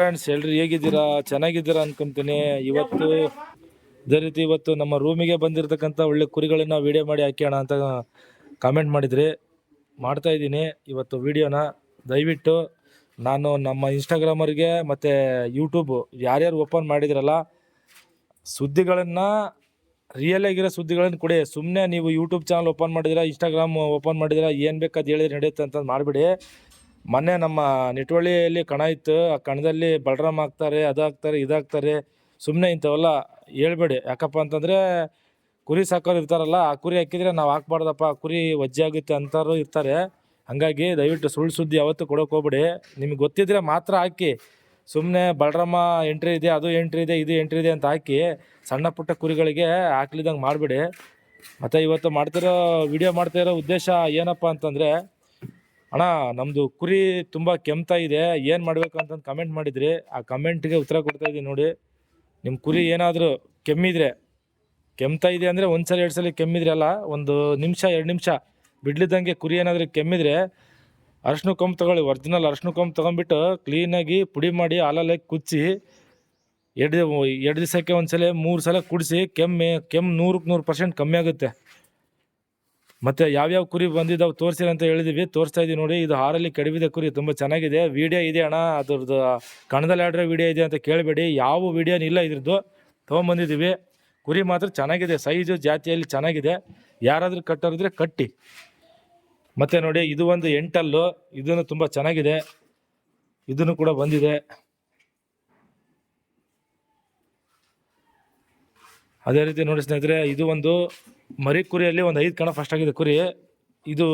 Friends ಎಲ್ರು ಹೇಗಿದ್ದೀರಾ? ಚೆನ್ನಾಗಿದ್ದೀರಾ ಅನ್ಕೊಂತೀನಿ. ಇವತ್ತು ಇದೇ ರೀತಿ ಇವತ್ತು ನಮ್ಮ ರೂಮಿಗೆ ಬಂದಿರತಕ್ಕಂಥ ಒಳ್ಳೆ ಕುರಿಗಳನ್ನ ವಿಡಿಯೋ ಮಾಡಿ ಹಾಕೋಣ ಅಂತ ಕಾಮೆಂಟ್ ಮಾಡಿದ್ರಿ. ಮಾಡ್ತಾ ಇದ್ದೀನಿ ಇವತ್ತು ವಿಡಿಯೋನ ದಯವಿಟ್ಟು ನಾನು ನಮ್ಮ ಇನ್ಸ್ಟಾಗ್ರಾಮರಿಗೆ ಮತ್ತು ಯೂಟ್ಯೂಬ್ ಯಾರ್ಯಾರು ಓಪನ್ ಮಾಡಿದ್ರಲ್ಲ, ಸುದ್ದಿಗಳನ್ನು ರಿಯಲ್ ಆಗಿರೋ ಸುದ್ದಿಗಳನ್ನು ಕೊಡಿ. ಸುಮ್ಮನೆ ನೀವು ಯೂಟ್ಯೂಬ್ ಚಾನಲ್ ಓಪನ್ ಮಾಡಿದಿರಾ ಇನ್ಸ್ಟಾಗ್ರಾಮ್ ಓಪನ್ ಮಾಡಿದಿರಾ ಏನು ಬೇಕಾದ ಹೇಳಿದ್ರೆ ನಡೆಯುತ್ತೆ ಅಂತ ಮಾಡಿಬಿಡಿ. ಮೊನ್ನೆ ನಮ್ಮ ನಿಟ್ವಳ್ಳಿಯಲ್ಲಿ ಕಣ ಇತ್ತು, ಆ ಕಣದಲ್ಲಿ ಬಲರಾಮ್ ಹಾಕ್ತಾರೆ ಅದು ಹಾಕ್ತಾರೆ ಇದು ಸುಮ್ಮನೆ ಇಂಥವೆಲ್ಲ ಹೇಳ್ಬೇಡಿ. ಯಾಕಪ್ಪ ಅಂತಂದರೆ ಕುರಿ ಸಾಕೋರು ಇರ್ತಾರಲ್ಲ, ಆ ಕುರಿ ಹಾಕಿದ್ರೆ ನಾವು ಹಾಕ್ಬಾರ್ದಪ್ಪ, ಆ ಕುರಿ ವಜ್ಜೆ ಆಗುತ್ತೆ ಅಂತಾರು ಇರ್ತಾರೆ. ಹಾಗಾಗಿ ದಯವಿಟ್ಟು ಸುಳ್ಳು ಸುದ್ದಿ ಯಾವತ್ತೂ ಕೊಡೋಕೆ ಹೋಗ್ಬೇಡಿ. ನಿಮಗೆ ಗೊತ್ತಿದ್ರೆ ಮಾತ್ರ ಹಾಕಿ ಸುಮ್ಮನೆ ಬಲರಾಮ ಎಂಟ್ರಿ ಇದೆ, ಅದು ಎಂಟ್ರಿ ಇದೆ, ಇದು ಎಂಟ್ರಿ ಇದೆ ಅಂತ ಹಾಕಿ, ಸಣ್ಣ ಪುಟ್ಟ ಕುರಿಗಳಿಗೆ ಹಾಕ್ಲಿದಂಗೆ ಮಾಡಿಬಿಡಿ. ಮತ್ತು ಇವತ್ತು ಮಾಡ್ತಿರೋ ವಿಡಿಯೋ ಮಾಡ್ತಾ ಇರೋ ಉದ್ದೇಶ ಏನಪ್ಪ ಅಂತಂದರೆ ಅಣ್ಣ ನಮ್ಮದು ಕುರಿ ತುಂಬ ಕೆಮ್ತಾ ಇದೆ. ಏನು ಮಾಡಬೇಕು ಅಂತಂದು ಕಮೆಂಟ್ ಮಾಡಿದ್ರಿ. ಆ ಕಮೆಂಟ್ಗೆ ಉತ್ತರ ಕೊಡ್ತಾ ಇದ್ದೀನಿ ನೋಡಿ. ನಿಮ್ಮ ಕುರಿ ಏನಾದರೂ ಕೆಮ್ಮಿದ್ರೆ, ಕೆಮ್ತಾ ಇದೆ ಅಂದರೆ ಒಂದು ಸಲ ಎರಡು ಸಲ ಕೆಮ್ಮಿದ್ರೆ ಅಲ್ಲ, ಒಂದು ನಿಮಿಷ, ಎರಡು ನಿಮಿಷ ಬಿಡ್ಲಿದ್ದಂಗೆ ಕುರಿ ಏನಾದರೂ ಕೆಮ್ಮಿದ್ರೆ ಅರಶಿನ ಕೊಂಬು ತಗೊಳ್ಳಿ ಒರಿಜಿನಲ್ ಅರಶಿನ ಕೊಂಬು ತೊಗೊಂಬಿಟ್ಟು ಕ್ಲೀನಾಗಿ ಪುಡಿ ಮಾಡಿ ಹಾಲಲ್ಲಿ ಕುಚ್ಚಿ ಎರಡು ಎರಡು ದಿವಸಕ್ಕೆ ಒಂದು ಸಲ ಮೂರು ಸಲ ಕುಡಿಸಿ ಕೆಮ್ಮೆ, ಕೆಮ್ಮು ನೂರಕ್ಕೆ ನೂರು ಪರ್ಸೆಂಟ್ ಕಮ್ಮಿ ಆಗುತ್ತೆ. ಮತ್ತು ಯಾವ್ಯಾವ ಕುರಿ ಬಂದಿದ್ದಾವೆ ತೋರಿಸಿರಿ ಅಂತ ಹೇಳಿದೀವಿ. ತೋರಿಸ್ತಾ ಇದ್ದೀವಿ ನೋಡಿ. ಇದು ಹಾರಲ್ಲಿ ಕಡಿವಿದೆ ಕುರಿ, ತುಂಬ ಚೆನ್ನಾಗಿದೆ. ವಿಡಿಯೋ ಇದೆ ಅಣ್ಣ. ಅದ್ರದ್ದು ಕಣದಲ್ಲಿ ಆಡ್ರೆ ವಿಡಿಯೋ ಇದೆ ಅಂತ ಕೇಳಬೇಡಿ. ಯಾವ ವಿಡಿಯೋನಿಲ್ಲ ಇಲ್ಲ ಇದ್ರದ್ದು. ತೊಗೊಂಬಂದಿದ್ದೀವಿ ಕುರಿ ಮಾತ್ರ ಚೆನ್ನಾಗಿದೆ. ಸೈಜು, ಜಾತಿಯಲ್ಲಿ ಚೆನ್ನಾಗಿದೆ. ಯಾರಾದರೂ ಕಟ್ಟೋರಿದ್ರೆ ಕಟ್ಟಿ. ಮತ್ತು ನೋಡಿ, ಇದು ಒಂದು ಎಂಟಲ್ಲು. ಇದನ್ನು ತುಂಬ ಚೆನ್ನಾಗಿದೆ. ಇದನ್ನು ಕೂಡ ಬಂದಿದೆ. ಅದೇ ರೀತಿ ನೋಡಿ ಸ್ನೇಹಿತರೆ, ಇದು ಒಂದು ಮರಿ ಕುರಿಯಲ್ಲಿ ಒಂದು ಐದು ಕಣ ಫಸ್ಟ್ ಆಗಿದೆ ಕುರಿ. ಇದು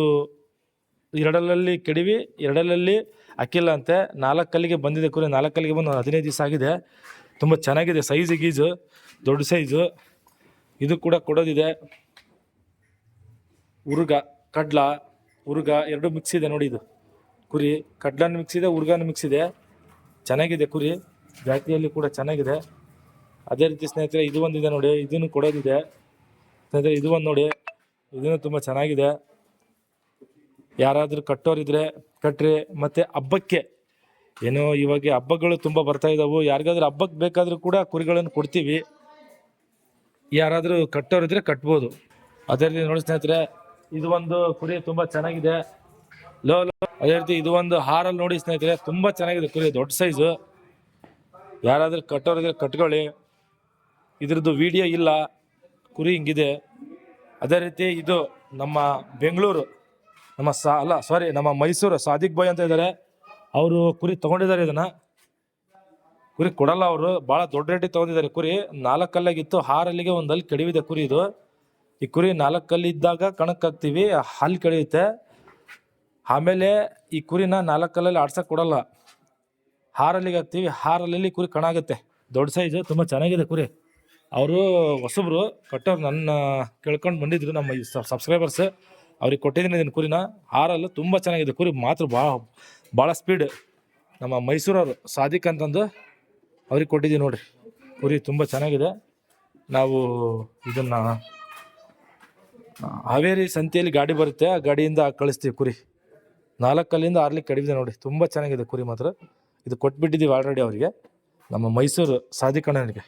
ಎರಡಲ್ಲಲ್ಲಿ ಕೆಡವಿ ಎರಡಲ್ಲಲ್ಲಿ ಅಕ್ಕಿಲ್ಲ ಅಂತೆ. ನಾಲ್ಕಲ್ಲಿಗೆ ಬಂದಿದೆ ಕುರಿ ನಾಲ್ಕು ಕಲ್ಲಿಗೆ ಬಂದು ಒಂದು ಹದಿನೈದು ದಿವಸ ಆಗಿದೆ. ತುಂಬ ಚೆನ್ನಾಗಿದೆ ಸೈಜ್ ಗೀಜು, ದೊಡ್ಡ ಸೈಜು ಇದು ಕೂಡ ಕೊಡೋದಿದೆ. ಹುರುಗ ಕಡ್ಲ ಹುರುಗ ಎರಡು ಮಿಕ್ಸ್ ಇದೆ ನೋಡಿ ಇದು. ಕುರಿ ಕಡ್ಲನ್ನು ಮಿಕ್ಸ್ ಇದೆ ಉರ್ಗನು ಮಿಕ್ಸ್ ಇದೆ. ಚೆನ್ನಾಗಿದೆ ಕುರಿ. ಜಾತಿಯಲ್ಲಿ ಕೂಡ ಚೆನ್ನಾಗಿದೆ. ಅದೇ ರೀತಿ ಸ್ನೇಹಿತರೆ, ಇದು ಒಂದಿದೆ ನೋಡಿ, ಇದನ್ನು ಕೊಡೋದಿದೆ. ಸ್ನೇಹಿತರೆ, ಇದು ಒಂದು ನೋಡಿ, ಇದನ್ನು ತುಂಬ ಚೆನ್ನಾಗಿದೆ. ಯಾರಾದರೂ ಕಟ್ಟೋರಿದ್ರೆ ಕಟ್ಟ್ರಿ ಮತ್ತು ಹಬ್ಬಕ್ಕೆ ಏನೋ ಇವಾಗ ಹಬ್ಬಗಳು ತುಂಬ ಬರ್ತಾ ಇದ್ದಾವೆ ಯಾರಿಗಾದ್ರೂ ಹಬ್ಬಕ್ಕೆ ಬೇಕಾದರೂ ಕೂಡ ಕುರಿಗಳನ್ನು ಕೊಡ್ತೀವಿ. ಯಾರಾದರೂ ಕಟ್ಟೋರಿದ್ರೆ ಕಟ್ಬೋದು. ಅದೇ ರೀತಿ ನೋಡಿ ಸ್ನೇಹಿತರೆ, ಇದು ಒಂದು ಕುರಿ ತುಂಬ ಚೆನ್ನಾಗಿದೆ. ಲೋ ಲೋ, ಅದೇ ರೀತಿ ಇದು ಒಂದು ಹಾರಲ್ಲಿ ನೋಡಿ ಸ್ನೇಹಿತರೆ, ತುಂಬ ಚೆನ್ನಾಗಿದೆ ಕುರಿ, ದೊಡ್ಡ ಸೈಜು ಯಾರಾದರೂ ಕಟ್ಟೋರಿದ್ರೆ ಕಟ್ಕೊಳ್ಳಿ. ಇದ್ರದ್ದು ವಿಡಿಯೋ ಇಲ್ಲ, ಕುರಿ ಹಿಂಗಿದೆ. ಅದೇ ರೀತಿ ಇದು ನಮ್ಮ ಬೆಂಗಳೂರು, ನಮ್ಮ ಸಾ, ಅಲ್ಲ ಸಾರಿ ನಮ್ಮ ಮೈಸೂರು ಸಾದಿಕ್ ಬಾಯ್ ಅಂತ ಇದ್ದಾರೆ ಅವರು ಕುರಿ ತೊಗೊಂಡಿದ್ದಾರೆ ಇದನ್ನು. ಕುರಿ ಕೊಡಲ್ಲ ಅವರು, ಭಾಳ ದೊಡ್ಡ ರೇಟಿಗೆ ತೊಗೊಂಡಿದ್ದಾರೆ ಕುರಿ. ನಾಲ್ಕಲ್ಲಾಗಿತ್ತು ಹಾರಲ್ಲಿಗೆ ಒಂದು ಅಲ್ಲಿ ಕೆಡವಿದೆ ಕುರಿ ಇದು. ಈ ಕುರಿ ನಾಲ್ಕಲ್ಲಿ ಇದ್ದಾಗ ಕಣಕ್ಕೆ ಹಾಕ್ತೀವಿ ಹಾಲು ಕೆಳೆಯುತ್ತೆ ಆಮೇಲೆ ಈ ಕುರಿನ ನಾಲ್ಕಲ್ಲಲ್ಲಿ ಆಡ್ಸಕ್ಕೆ ಕೊಡಲ್ಲ. ಹಾರಲ್ಲಿಗೆ ಹಾಕ್ತೀವಿ ಹಾರಲ್ಲಿ ಕುರಿ ಕಣ ಆಗುತ್ತೆ ದೊಡ್ಡ ಸೈಜು ತುಂಬ ಚೆನ್ನಾಗಿದೆ ಕುರಿ. ಅವರು ಹೊಸಬ್ರು ಬಟ್ ನನ್ನ ಕೇಳ್ಕೊಂಡು ಬಂದಿದ್ರು ನಮ್ಮ ಸಬ್ಸ್ಕ್ರೈಬರ್ಸ್ ಅವ್ರಿಗೆ ಕೊಟ್ಟಿದ್ದೀನಿ ಇದನ್ನು ಕುರಿನ. ಹಾರಲ್ಲಿ ತುಂಬ ಚೆನ್ನಾಗಿದೆ ಕುರಿ. ಮಾತ್ರ ಭಾಳ ಭಾಳ ಸ್ಪೀಡ್ ನಮ್ಮ ಮೈಸೂರವರು ಸಾದಿಕ್ ಅಂತಂದು ಅವ್ರಿಗೆ ಕೊಟ್ಟಿದ್ದೀವಿ ನೋಡಿ ಕುರಿ ತುಂಬ ಚೆನ್ನಾಗಿದೆ. ನಾವು ಇದನ್ನು, ಹಾವೇರಿ ಸಂತೆಯಲ್ಲಿ ಗಾಡಿ ಬರುತ್ತೆ. ಆ ಗಾಡಿಯಿಂದ ಕಳಿಸ್ತೀವಿ ಕುರಿ. ನಾಲ್ಕಲ್ಲಿಂದ ಆರ್ಲಿಕ್ಕೆ ಕಡಿಮೆ ನೋಡಿ ತುಂಬ ಚೆನ್ನಾಗಿದೆ ಕುರಿ ಮಾತ್ರ. ಇದು ಕೊಟ್ಬಿಟ್ಟಿದ್ದೀವಿ ಆಲ್ರೆಡಿ ಅವರಿಗೆ. ನಮ್ಮ ಮೈಸೂರು ಸಾದಿಕಣ್ಣನಿಗೆ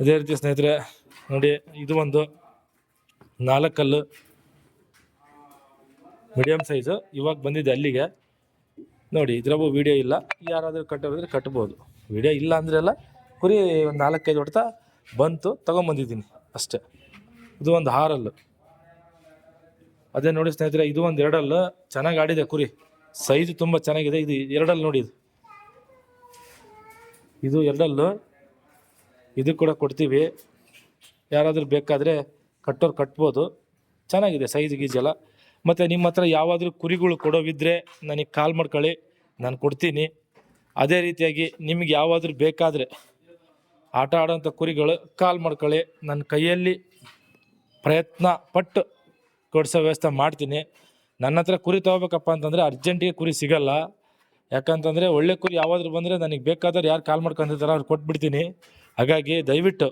ಅದೇ ರೀತಿ ಸ್ನೇಹಿತರೆ, ನೋಡಿ, ಇದು ಒಂದು ನಾಲ್ಕಲ್ಲು ಮೀಡಿಯಮ್ ಸೈಜು ಇವಾಗ ಬಂದಿದೆ ಅಲ್ಲಿಗೆ. ನೋಡಿ ಇದ್ರಾಗೂ ವೀಡಿಯೋ ಇಲ್ಲ. ಯಾರಾದರೂ ಕಟ್ಟೋದ್ರೆ ಕಟ್ಬೋದು. ವೀಡಿಯೋ ಇಲ್ಲ ಅಂದ್ರೆಲ್ಲ ಕುರಿ ಒಂದು ನಾಲ್ಕೈದು ಹೊಡ್ತಾ ಬಂತು, ತೊಗೊಂಬಂದಿದ್ದೀನಿ ಅಷ್ಟೇ. ಇದು ಒಂದು ಹಾರಲ್ಲು ಅದೇ ನೋಡಿ ಸ್ನೇಹಿತರೆ, ಇದು ಒಂದು ಎರಡಲ್ಲು. ಚೆನ್ನಾಗಿ ಆಡಿದೆ ಕುರಿ. ಸೈಜು ತುಂಬ ಚೆನ್ನಾಗಿದೆ. ಇದು ಎರಡಲ್ಲಿ ನೋಡಿ ಇದು. ಇದು ಎರಡಲ್ಲು. ಇದು ಕೂಡ ಕೊಡ್ತೀವಿ. ಯಾರಾದರೂ ಬೇಕಾದರೆ ಕಟ್ಟೋರು ಕಟ್ಬೋದು. ಚೆನ್ನಾಗಿದೆ ಸೈಜ್ ಗೀಜೆಲ್ಲ. ಮತ್ತು ನಿಮ್ಮ ಹತ್ರ ಯಾವಾದರೂ ಕುರಿಗಳು ಕೊಡೋವಿದ್ರೆ ನನಗೆ ಕಾಲ್ ಮಾಡ್ಕೊಳ್ಳಿ. ನಾನು ಕೊಡ್ತೀನಿ. ಅದೇ ರೀತಿಯಾಗಿ ನಿಮ್ಗೆ ಯಾವಾದರೂ ಬೇಕಾದರೆ ಆಟ ಆಡೋಂಥ ಕುರಿಗಳು ಕಾಲ್ ಮಾಡ್ಕೊಳ್ಳಿ. ನನ್ನ ಕೈಯಲ್ಲಿ ಪ್ರಯತ್ನ ಪಟ್ಟು ಕೊಡಿಸೋ ವ್ಯವಸ್ಥೆ ಮಾಡ್ತೀನಿ. ನನ್ನ ಹತ್ರ ಕುರಿ ತೊಗೋಬೇಕಪ್ಪ ಅಂತಂದರೆ ಅರ್ಜೆಂಟಿಗೆ ಕುರಿ ಸಿಗಲ್ಲ. ಯಾಕಂತಂದರೆ ಒಳ್ಳೆ ಕುರಿ ಯಾವಾದರೂ ಬಂದರೆ ನನಗೆ ಬೇಕಾದವ್ರು ಯಾರು ಕಾಲ್ ಮಾಡ್ಕೊಂಡಿರ್ತಾರೋ ಅವ್ರು ಕೊಟ್ಬಿಡ್ತೀನಿ. ಹಾಗಾಗಿ ದಯವಿಟ್ಟು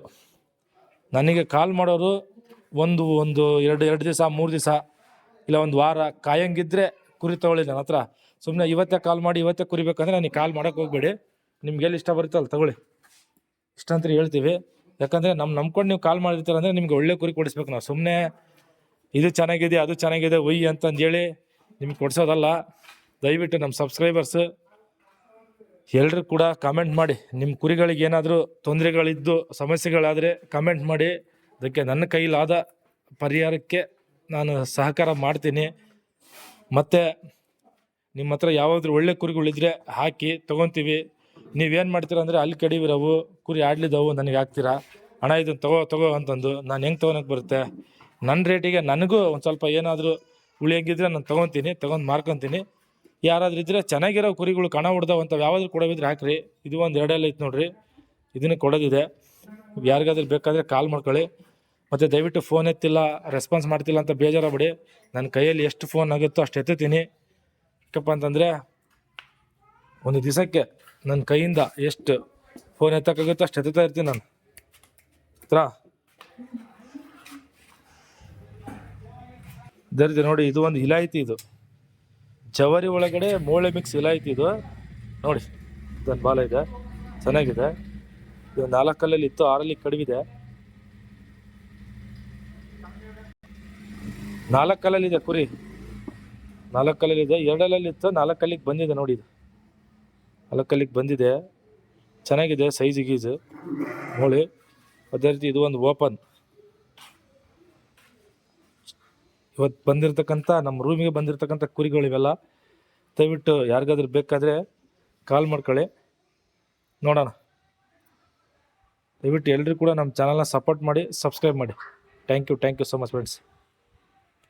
ನನಗೆ ಕಾಲ್ ಮಾಡೋರು ಒಂದು ಒಂದು ಎರಡು ಎರಡು ದಿವಸ, ಮೂರು ದಿವಸ ಇಲ್ಲ ಒಂದು ವಾರ ಕಾಯಂಗಿದ್ರೆ ಕುರಿ ತಗೊಳ್ಳಿ ನನ್ನ ಹತ್ರ. ಸುಮ್ಮನೆ ಇವತ್ತೇ ಕಾಲ್ ಮಾಡಿ ಇವತ್ತೇ ಕುರಿಬೇಕಂದ್ರೆ ನನಗೆ ಕಾಲ್ ಮಾಡೋಕೆ ಹೋಗ್ಬೇಡಿ. ನಿಮ್ಗೆ ಎಲ್ಲಿ ಇಷ್ಟ ಬರುತ್ತೆ ಅಲ್ಲಿ ತಗೊಳ್ಳಿ. ಇಷ್ಟಂತ ಹೇಳ್ತೀವಿ. ಯಾಕಂದರೆ ನಮ್ಮ ನಂಬ್ಕೊಂಡು ನೀವು ಕಾಲ್ ಮಾಡಿರ್ತೀರ ಅಂದರೆ ನಿಮ್ಗೆ ಒಳ್ಳೆ ಕುರಿ ಕೊಡಿಸ್ಬೇಕು ನಾವು. ಸುಮ್ಮನೆ ಇದು ಚೆನ್ನಾಗಿದೆ, ಅದು ಚೆನ್ನಾಗಿದೆ, ಒಯ್ ಅಂತಂದೇಳಿ ನಿಮ್ಗೆ ಕೊಡಿಸೋದಲ್ಲ. ದಯವಿಟ್ಟು ನಮ್ಮ ಸಬ್ಸ್ಕ್ರೈಬರ್ಸ್ ಎಲ್ಲರೂ ಕೂಡ ಕಾಮೆಂಟ್ ಮಾಡಿ ನಿಮ್ಮ ಕುರಿಗಳಿಗೆ ಏನಾದರೂ ತೊಂದರೆಗಳಿದ್ದು, ಸಮಸ್ಯೆಗಳಾದರೆ ಕಾಮೆಂಟ್ ಮಾಡಿ. ಅದಕ್ಕೆ ನನ್ನ ಕೈಲಾದ ಪರಿಹಾರಕ್ಕೆ ನಾನು ಸಹಕಾರ ಮಾಡ್ತೀನಿ. ಮತ್ತು ನಿಮ್ಮ ಹತ್ರ ಯಾವಾದ್ರೂ ಒಳ್ಳೆ ಕುರಿಗಳಿದ್ರೆ ಹಾಕಿ ತೊಗೊತೀವಿ. ನೀವೇನು ಮಾಡ್ತೀರಾ ಅಂದರೆ ಅಲ್ಲಿ ಕಡಿವಿರವು, ಕುರಿ ಆಡ್ಲಿದ್ದವು ನನಗೆ ಹಾಕ್ತೀರಾ? ಹಣ ಇದನ್ನು ತಗೋ ತಗೋ ಅಂತಂದು ನಾನು ಹೆಂಗೆ ತೊಗೊಳಕ್ಕೆ ಬರುತ್ತೆ? ನನ್ನ ರೇಟಿಗೆ ನನಗೂ ಒಂದು ಸ್ವಲ್ಪ ಏನಾದರೂ ಉಳಿಯಂಗಿದ್ರೆ ನಾನು ತೊಗೊತೀನಿ, ತೊಗೊಂಡು ಮಾರ್ಕೊತೀನಿ. ಯಾರಾದ್ರೂ ಇದ್ದರೆ ಚೆನ್ನಾಗಿರೋ ಕುರಿಗಳು ಕಣ ಹೊಡ್ದವು ಅಂತ ಯಾವ್ದಾದ್ರು ಕೊಡೋವಿದ್ರೆ ಹಾಕ್ರಿ. ಇದು ಒಂದು ಎರಡೆಲ್ಲ ಐತೆ ನೋಡ್ರಿ. ಇದನ್ನು ಕೊಡೋದಿದೆ. ಯಾರಿಗಾದ್ರೂ ಬೇಕಾದರೆ ಕಾಲ್ ಮಾಡ್ಕೊಳ್ಳಿ. ಮತ್ತು ದಯವಿಟ್ಟು ಫೋನ್ ಎತ್ತಿಲ್ಲ ರೆಸ್ಪಾನ್ಸ್ ಮಾಡ್ತಿಲ್ಲ ಅಂತ ಬೇಜಾರಾಗ್ಬಿಡಿ. ನನ್ನ ಕೈಯಲ್ಲಿ ಎಷ್ಟು ಫೋನ್ ಆಗುತ್ತೋ ಅಷ್ಟು ಎತ್ತುತ್ತೀನಿ. ಯಾಕಪ್ಪ ಅಂತಂದರೆ, ಒಂದು ದಿವಸಕ್ಕೆ ನನ್ನ ಕೈಯಿಂದ ಎಷ್ಟು ಫೋನ್ ಎತ್ತಕ್ಕಾಗುತ್ತೋ ಅಷ್ಟು ಎತ್ತುತ್ತಾ ಇರ್ತೀನಿ ನಾನು. ಹತ್ರ. ನೋಡಿ, ಇದು ಒಂದು ಇಲಾಯಿತಿ ಇದು. ಜವರಿ ಒಳಗಡೆ ಮೂಳೆ ಮಿಕ್ಸ್ ಇಲಾಯ್ತಿ ಇದು. ನೋಡಿ, ಇದೊಂದು ಬಾಲ ಇದೆ. ಚೆನ್ನಾಗಿದೆ. ಇದು ನಾಲ್ಕು ಕಲ್ಲಲ್ಲಿ ಇತ್ತು, ಆರಲ್ಲಿ ಕಡಿವಿದೆ. ನಾಲ್ಕು ಕಲ್ಲಲ್ಲಿದೆ ಕುರಿ. ನಾಲ್ಕು ಕಲ್ಲಲ್ಲಿದೆ ಎರಡಲ್ಲಲ್ಲಿ ಇತ್ತು ನಾಲ್ಕು ಕಲ್ಲಿಗೆ ಬಂದಿದೆ ನೋಡಿ ಇದು. ನಾಲ್ಕು ಕಲ್ಲಿಗೆ ಬಂದಿದೆ. ಚೆನ್ನಾಗಿದೆ ಸೈಜ್ ಗೀಜು ಮೂಳೆ. ಅದೇ ರೀತಿ ಇದು ಒಂದು ಓಪನ್ ಇವತ್ತು ಬಂದಿರತಕ್ಕಂಥ, ನಮ್ಮ ರೂಮಿಗೆ ಬಂದಿರತಕ್ಕಂಥ ಕುರಿಗಳು ಇವೆಲ್ಲ. ದಯವಿಟ್ಟು ಯಾರಿಗಾದ್ರೂ ಬೇಕಾದರೆ ಕಾಲ್ ಮಾಡ್ಕೊಳ್ಳಿ. ನೋಡೋಣ. ದಯವಿಟ್ಟು ಎಲ್ಲರೂ ಕೂಡ ನಮ್ಮ ಚಾನಲ್ನ ಸಪೋರ್ಟ್ ಮಾಡಿ ಸಬ್ಸ್ಕ್ರೈಬ್ ಮಾಡಿ. Thank you thank you so much friends